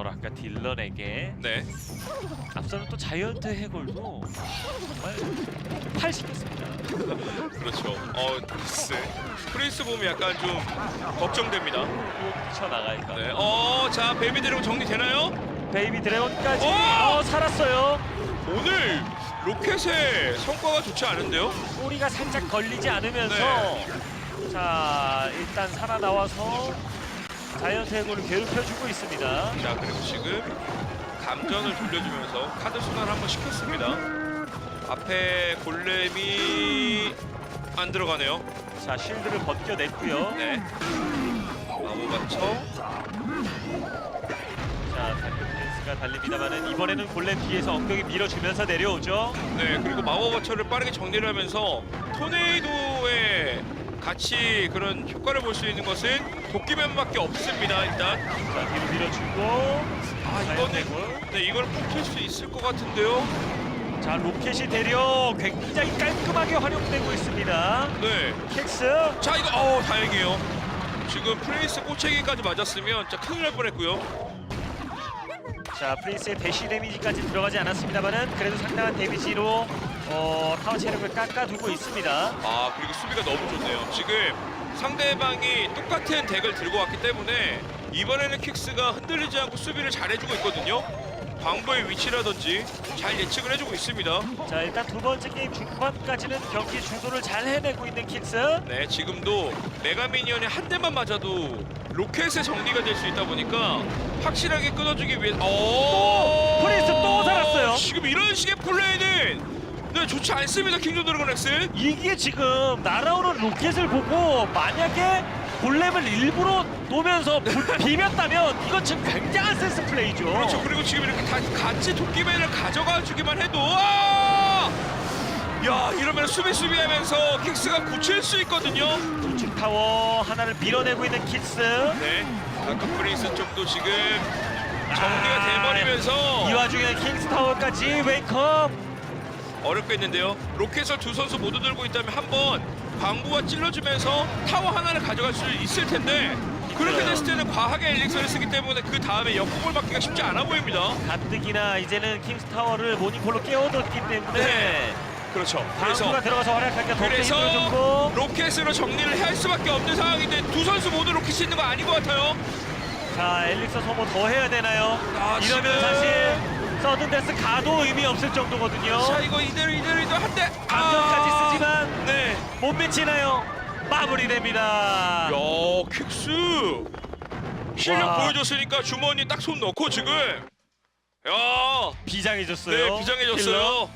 덜 아까 딜런에게 네. 앞서는 또 자이언트 해골도 정말 팔 시켰습니다. 그렇죠. 어, 글쎄. 프린스 보면 약간 좀 걱정됩니다. 뛰쳐 나갈까. 네. 어, 자, 베이비 드래곤 정리되나요? 베이비 드래곤까지 오! 어, 살았어요. 오늘 로켓의 성과가 좋지 않은데요? 꼬리가 살짝 걸리지 않으면서 네. 자 일단 살아 나와서 자이언트 해골을 괴롭혀주고 있습니다. 자, 그리고 지금 감전을 돌려주면서 카드 순환 한번 시켰습니다. 앞에 골렘이 안 들어가네요. 자 실드를 벗겨냈고요. 네. 마모바쳐. 자 달크 프린스가 달립니다만은 이번에는 골렘 뒤에서 엉덩이 밀어주면서 내려오죠. 네, 그리고 마모바쳐를 빠르게 정리를 하면서 토네이도에 같이 그런 효과를 볼 수 있는 것은 도끼맨밖에 없습니다. 일단. 자 뒤로 밀어주고 아, 자이언트 이거는. 네, 이걸 뽑힐 수 있을 것 같은데요. 자 로켓이 되려 굉장히 깔끔하게 활용되고 있습니다. 네. 킥스 자, 이거 어, 다행이에요. 지금 프레이스 꼬챙이까지 맞았으면 진짜 큰일 날 뻔했고요. 자 프린스의 대시 데미지까지 들어가지 않았습니다만은 그래도 상당한 데미지로 어, 타워 체력을 깎아두고 있습니다. 아, 그리고 수비가 너무 좋네요. 지금 상대방이 똑같은 덱을 들고 왔기 때문에 이번에는 킥스가 흔들리지 않고 수비를 잘해주고 있거든요. 광부의 위치라든지 잘 예측을 해주고 있습니다. 자 일단 두 번째 게임 중반까지는 경기 주도를 잘 해내고 있는 킥스. 네, 지금도 메가미니언이 한 대만 맞아도 로켓의 정리가 될 수 있다 보니까 확실하게 끊어주기 위해 오! 프린스 또 살았어요. 지금 이런 식의 플레이는 네, 좋지 않습니다. 킹덤 드래곤 엑스. 이게 지금 날아오는 로켓을 보고 만약에 골렘을 일부러 놓으면서 불- 비볐다면 이건 지금 굉장한 센스 플레이죠. 그렇죠. 그리고 지금 이렇게 다 같이 도끼맨을 가져가 주기만 해도 아! 야, 이러면 수비 수비하면서 킥스가 굳힐 수 있거든요. 우측 타워 하나를 밀어내고 있는 킥스. 네. 다크 프린스 쪽도 지금 정리가 아, 돼버리면서 이 와중에 킹스 타워까지 웨이크업. 어렵겠는데요. 로켓을 두 선수 모두 들고 있다면 한번 광부와 찔러주면서 타워 하나를 가져갈 수 있을 텐데 그렇게 됐을 때는 과하게 엘릭서를 쓰기 때문에 그 다음에 역공을 막기가 쉽지 않아 보입니다. 가뜩이나 이제는 킹스 타워를 모닝콜로 깨워뒀기 때문에 네. 그렇죠. 그래서 들어가서 활약하기가 그래서 로켓으로 정리를 할 수밖에 없는 상황인데 두 선수 모두 로켓이 있는 거 아닌 것 같아요. 자 엘릭서 소모 더 해야 되나요? 아, 이러면 사실 서든데스 가도 의미 없을 정도거든요 자 이거 이대로 이대로 이대로 한 대. 감정까지 아. 쓰지만 네. 못 미치나요? 마무리됩니다 야 킥스 실력 와. 보여줬으니까 주머니 딱 손 넣고 지금 야 비장해졌어요 네, 비장해졌어요.